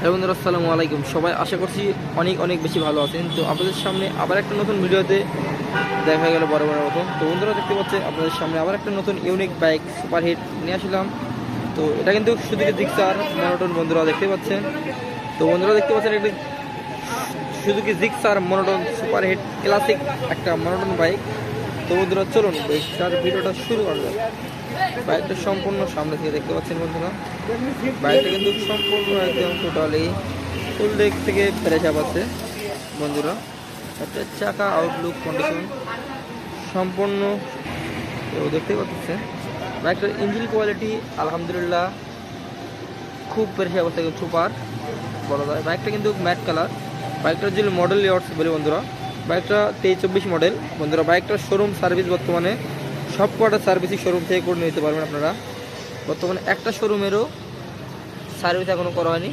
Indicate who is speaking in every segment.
Speaker 1: Hello বন্ধুরা, আসসালামু আলাইকুম। সবাই আশা করছি অনেক অনেক বেশি ভালো আছেন। তো আপনাদের সামনে আবার একটা নতুন ভিডিওতে দেখা গেল বড় বড় মতন তো বন্ধুরা, দেখতে পাচ্ছেন, আপনাদের সামনে আবার একটা নতুন ইউনিক বাইক সুপার হিট নিয়ে আসলাম। তো এটা কিন্তু শুধু জিক্সার মনোটন বন্ধুরা, দেখতে পাচ্ছেন। তো বন্ধুরা, দেখতে পাচ্ছেন একটি শুধু কি Gixxer monotone super hit classic একটা মনোটন বাইক তো বন্ধুরা, চলুন বাইকটার ভিডিওটা শুরু করা যাক। বাইকটা সম্পূর্ণ সামনে থেকে দেখতে পাচ্ছেন বন্ধুরা। বাইকটা কিন্তু সম্পূর্ণ একদম টোটালি ফুল দিক থেকে ফ্রেশ আপ আছে বন্ধুরা। একটা চাকা আউটলুক কন্ডিশন সম্পূর্ণ তো দেখতে পাচ্ছেন। বাইকটার ইঞ্জিন কোয়ালিটি আলহামদুলিল্লাহ খুব ফ্রেশ অবস্থা সুপার বলা যায়। বাইকটা কিন্তু ম্যাট কালার বাইকটার যে মডেল ইয়ার্স বলে বন্ধুরা বাইকটা তেইশ চব্বিশ মডেল। বন্ধুরা বাইকটার শোরুম সার্ভিস বর্তমানে সব কটা সার্ভিসই শোরুম থেকে করে নিতে পারবেন আপনারা। বর্তমানে একটা শোরুমেরও সার্ভিস এখনও করা হয়নি।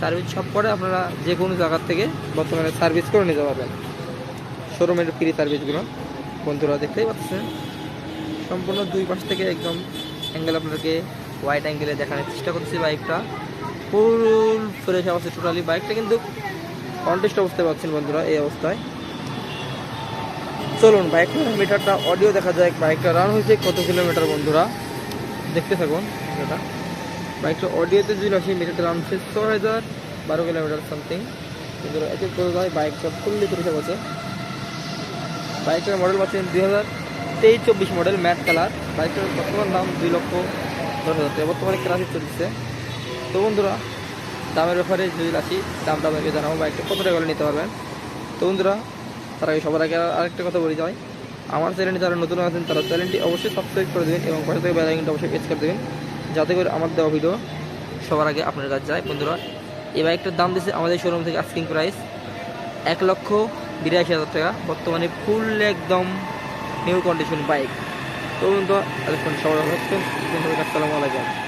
Speaker 1: সার্ভিস সব করে আপনারা যে কোনো জায়গার থেকে বর্তমানে সার্ভিস করে নিতে পারবেন। শোরুমের ফ্রি সার্ভিসগুলো বন্ধুরা, দেখতেই পাচ্ছেন? সম্পূর্ণ দুই পাশ থেকে একদম অ্যাঙ্গেল আপনাদেরকে ওয়াইড অ্যাঙ্গেলে দেখানোর চেষ্টা করছি বাইকটা। ফুল ফ্রেশ অবস্থা টোটালি বাইকটা কিন্তু কন্টেস্ট অবস্থায় পাচ্ছেন বন্ধুরা, এই অবস্থায়। চলুন বাইকটার মিটারটা অডিও দেখা যায় বাইকটা রান হয়েছে কত কিলোমিটার বন্ধুরা? দেখতে থাকুন এটা বাইকটা অডিওতে যদি আসি মিটারটা রান হচ্ছে ছ হাজার বারো কিলোমিটার সামথিং এতে করে যায় বাইকটা ফুললি করে আছে বাইকটার মডেল পাচ্ছেন দুই হাজার তেইশ চব্বিশ মডেল ম্যাট কালার বাইকটার বর্তমান দাম দুই লক্ষ দশ হাজার টাকা। বর্তমানে ক্লাসিক চলছে। তো বন্ধুরা, দামের ব্যাপারে যদি আসি দামটা আপনাকে জানাব। বাইকটা কত টাকা করে নিতে পারবেন? তো বন্ধুরা তার আগে সবার আগে আরেকটা কথা বলি যাই আমার চ্যানেলটি যারা নতুন আছেন, তারা চ্যানেলটি অবশ্যই সাবস্ক্রাইব করে দেবেন এবং পাশে থেকে বেলাইকনটা অবশ্যই প্রেস করে দেবেন। যাতে করে আমার দেওয়া ভিডিও সবার আগে আপনার কাছে যায়। বন্ধুরা এই বাইকটার দাম দিচ্ছে আমাদের শোরুম থেকে আস্কিং প্রাইস এক লক্ষ বিরাশি হাজার টাকা। বর্তমানে ফুল একদম নিউ কন্ডিশন বাইক তো বন্ধুরা, এতক্ষণ থাকবেন। আসসালামু আলাইকুম।